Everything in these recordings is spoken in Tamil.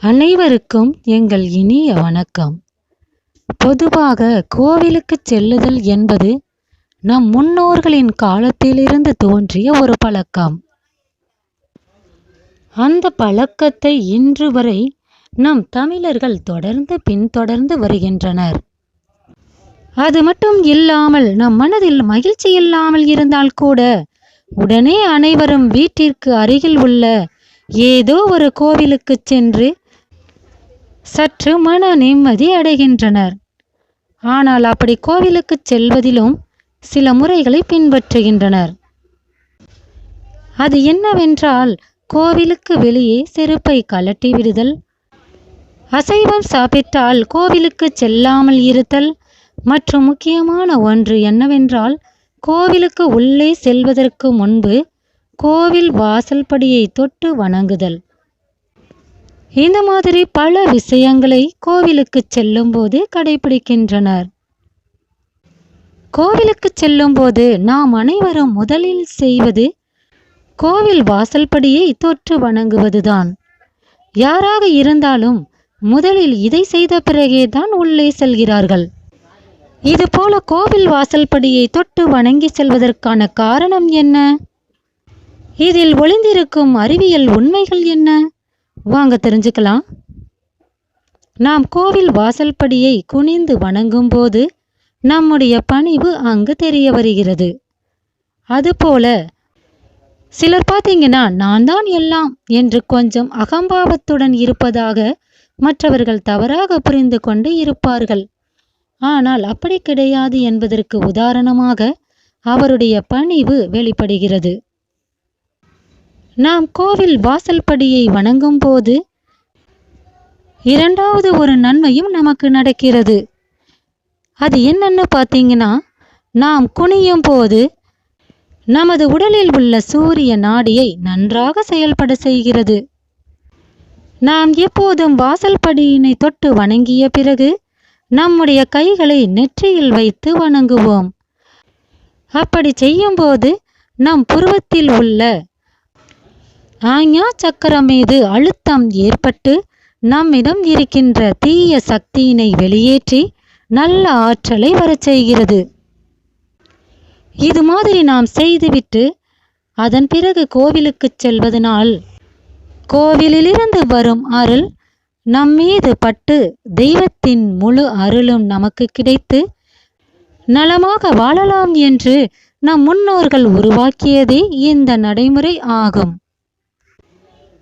அனைவருக்கும் எங்கள் இனிய வணக்கம். பொதுவாக கோவிலுக்கு செல்லுதல் என்பது நம் முன்னோர்களின் காலத்திலிருந்து தோன்றிய ஒரு பழக்கம். அந்த பழக்கத்தை இன்று வரை நம் தமிழர்கள் தொடர்ந்து பின்தொடர்ந்து வருகின்றனர். அது மட்டும் இல்லாமல் நம் மனதில் மகிழ்ச்சி இல்லாமல் இருந்தால் கூட உடனே அனைவரும் வீட்டிற்கு அருகில் உள்ள ஏதோ ஒரு கோவிலுக்கு சென்று சற்று மன நிம்மதி அடைகின்றனர். ஆனால் அப்படி கோவிலுக்கு செல்வதிலும் சில முறைகளை பின்பற்றுகின்றனர். அது என்னவென்றால் கோவிலுக்கு வெளியே செருப்பை கழட்டி விடுதல் அசைவம் சாப்பிட்டால் கோவிலுக்கு செல்லாமல் இருத்தல் மற்றும் முக்கியமான ஒன்று என்னவென்றால் கோவிலுக்கு உள்ளே செல்வதற்கு முன்பு கோவில் வாசல்படியை தொட்டு வணங்குதல். இந்த மாதிரி பல விஷயங்களை கோவிலுக்கு செல்லும்போது கடைபிடிக்கின்றனர். கோவிலுக்கு செல்லும்போது நாம் அனைவரும் முதலில் செய்வது கோவில் வாசல்படியை தொற்று வணங்குவதுதான். யாராக இருந்தாலும் முதலில் இதை செய்த பிறகே தான் உள்ளே செல்கிறார்கள். இதுபோல கோவில் வாசல்படியை தொட்டு வணங்கி செல்வதற்கான காரணம் என்ன? இதில் ஒளிந்திருக்கும் அறிவியல் உண்மைகள் என்ன? வாங்க தெரிஞ்சுக்கலாம். நாம் கோவில் வாசல்படியை குனிந்து வணங்கும்போது நம்முடைய பணிவு அங்கு தெரிய வருகிறது. அதுபோல சிலர் பார்த்தீங்கன்னா நான் தான் எல்லாம் என்று கொஞ்சம் அகம்பாவத்துடன் இருப்பதாக மற்றவர்கள் தவறாக புரிந்து கொண்டு இருப்பார்கள். ஆனால் அப்படி கிடையாது என்பதற்கு உதாரணமாக அவருடைய பணிவு வெளிப்படுகிறது. நாம் கோவில் வாசல்படியை வணங்கும் போது இரண்டாவது ஒரு நன்மையும் நமக்கு நடக்கிறது. அது என்னன்னு பார்த்தீங்கன்னா நாம் குனியும் போது நமது உடலில் உள்ள சூரிய நாடியை நன்றாக செயல்பட செய்கிறது. நாம் எப்போதும் வாசல்படியினை தொட்டு வணங்கிய பிறகு நம்முடைய கைகளை நெற்றியில் வைத்து வணங்குவோம். அப்படி செய்யும்போது நம் புருவத்தில் உள்ள ஆஞ்ஞா சக்கரம் மீது அழுத்தம் ஏற்பட்டு நம்மிடம் இருக்கின்ற தீய சக்தியினை வெளியேற்றி நல்ல ஆற்றலை வரச் செய்கிறது. இது மாதிரி நாம் செய்துவிட்டு அதன் பிறகு கோவிலுக்கு செல்வதனால் கோவிலிலிருந்து வரும் அருள் நம்மீது பட்டு தெய்வத்தின் முழு அருளும் நமக்கு கிடைத்து நலமாக வாழலாம் என்று நம் முன்னோர்கள் உருவாக்கியதே இந்த நடைமுறை ஆகும்.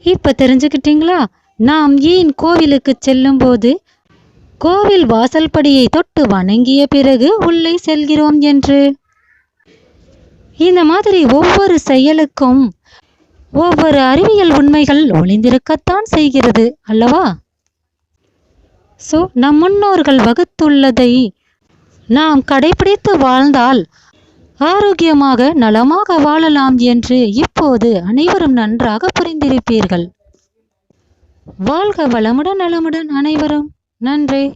இப்ப தெரிஞ்சுக்கிட்டீங்களா? நாம் ஏன் கோவிலுக்கு செல்லும்போது கோவில் வாசல்படியை தொட்டு வணங்கிய பிறகு உள்ளே செல்கிறோம் என்று? இந்த மாதிரி ஒவ்வொரு செயலுக்கும் ஒவ்வொரு அறிவியல் உண்மைகள் ஒளிந்திருக்கத்தான் செய்கிறது அல்லவா? ஸோ நம் முன்னோர்கள் வகுத்துள்ளதை நாம் கடைபிடித்து வாழ்ந்தால் ஆரோக்கியமாக நலமாக வாழலாம் என்று இப்போது அனைவரும் நன்றாக புரிந்திருப்பீர்கள். வாழ்க வளமுடன் நலமுடன் அனைவரும். நன்றி.